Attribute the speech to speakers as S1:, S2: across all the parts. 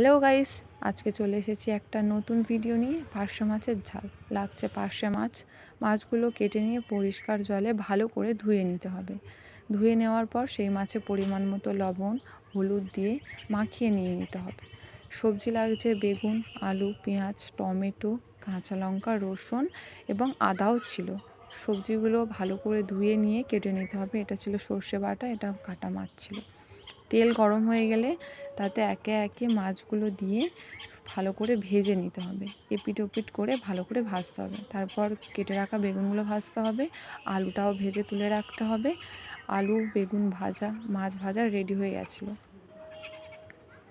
S1: Hello guys, আজকে চলে এসেছি একটা নতুন ভিডিও নিয়ে। পার্শে মাছের ঝাল, লাগছে পার্শে মাছ। মাছগুলো কেটে নিয়ে পরিষ্কার জলে ভালো করে ধুয়ে নিতে হবে। ধুয়ে নেওয়ার পর সেই মাছে পরিমাণ মতো লবণ, হলুদ দিয়ে মাখিয়ে নিয়ে নিতে হবে। সবজি লাগছে বেগুন, আলু, পেঁয়াজ, টমেটো, কাঁচা লঙ্কা, রসুন এবং আদাও ছিল। সবজিগুলো ভালো করে ধুয়ে নিয়ে কেটে নিতে হবে। এটা ছিল সর্ষে বাটা, এটা কাটা মাছ ছিল। তেল গরম হয়ে গেলে তাতে একে একে মাছগুলো দিয়ে ভালো করে ভেজে নিতে হবে। এপিট ওপিট করে ভালো করে ভাজতে হবে। তারপর কেটে রাখা বেগুনগুলো ভাজতে হবে। আলুটাও ভেজে তুলে রাখতে হবে। আলু, বেগুন ভাজা, মাছ ভাজা রেডি হয়ে গেছিল।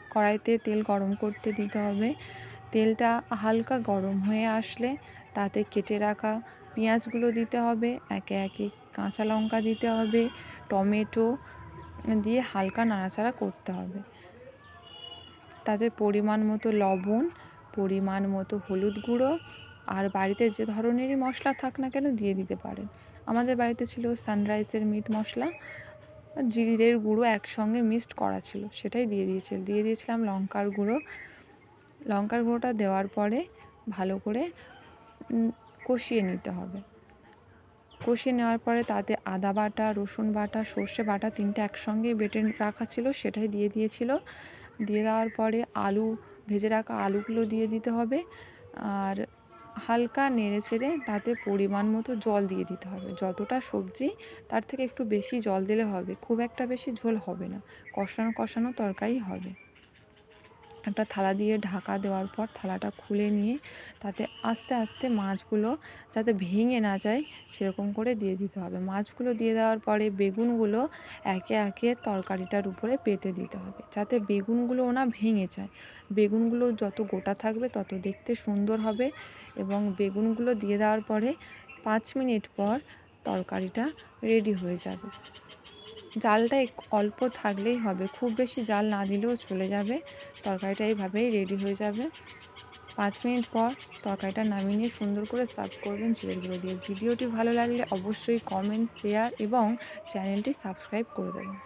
S1: কড়াইতে তেল গরম করতে দিতে হবে। তেলটা হালকা গরম হয়ে আসলে তাতে কেটে রাখা পেঁয়াজগুলো দিতে হবে। একে একে কাঁচা লঙ্কা দিতে হবে। টমেটো দিয়ে হালকা নাড়াচাড়া করতে হবে। তাতে পরিমাণ মতো লবণ, পরিমাণ মতো হলুদ গুঁড়ো আর বাড়িতে যে ধরনেরই মশলা থাক না কেন দিয়ে দিতে পারেন। আমাদের বাড়িতে ছিল সানরাইজের মিট মশলা, জিরের গুঁড়ো একসঙ্গে মিক্সড করা ছিল, সেটাই দিয়ে দিয়েছিল দিয়ে দিয়েছিলাম লঙ্কার গুঁড়ো। লঙ্কার গুঁড়োটা দেওয়ার পরে ভালো করে কষিয়ে নিতে হবে। কষিয়ে নেওয়ার পরে তাতে আদা বাটা, রসুন বাটা, সর্ষে বাটা তিনটে একসঙ্গে বেটে রাখা ছিল, সেটাই দিয়ে দিয়েছিল। দিয়ে দেওয়ার পরে আলু, ভেজে রাখা আলুগুলো দিয়ে দিতে হবে। আর হালকা নেড়ে ছেড়ে তাতে পরিমাণ মতো জল দিয়ে দিতে হবে। যতটা সবজি, তার থেকে একটু বেশি জল দিলে হবে। খুব একটা বেশি ঝোল হবে না। কষানো কষানো তরকারি হবে। একটা থালা দিয়ে ঢাকা দেওয়ার পর থালাটা খুলে নিয়ে তাতে আস্তে আস্তে মাছগুলো যাতে ভেঙে না যায় সেরকম করে দিয়ে দিতে হবে। মাছগুলো দিয়ে দেওয়ার পরে বেগুনগুলো একে একে তরকারিটার উপরে পেতে দিতে হবে যাতে বেগুনগুলো না ভেঙে যায়। বেগুনগুলো যত গোটা থাকবে তত দেখতে সুন্দর হবে এবং বেগুনগুলো দিয়ে দেওয়ার পরে পাঁচ মিনিট পর তরকারিটা রেডি হয়ে যাবে। জালটা অল্প থাকলেই হবে। খুব বেশি জাল না দিলেও চলে যাবে। তরকারিটা এইভাবেই রেডি হয়ে যাবে। পাঁচ মিনিট পর তরকারিটা নামিয়ে নিয়ে সুন্দর করে সার্ভ করবেন জিরের দিয়ে। ভিডিওটি ভালো লাগলে অবশ্যই কমেন্ট শেয়ার এবং চ্যানেলটি সাবস্ক্রাইব করে দেবেন।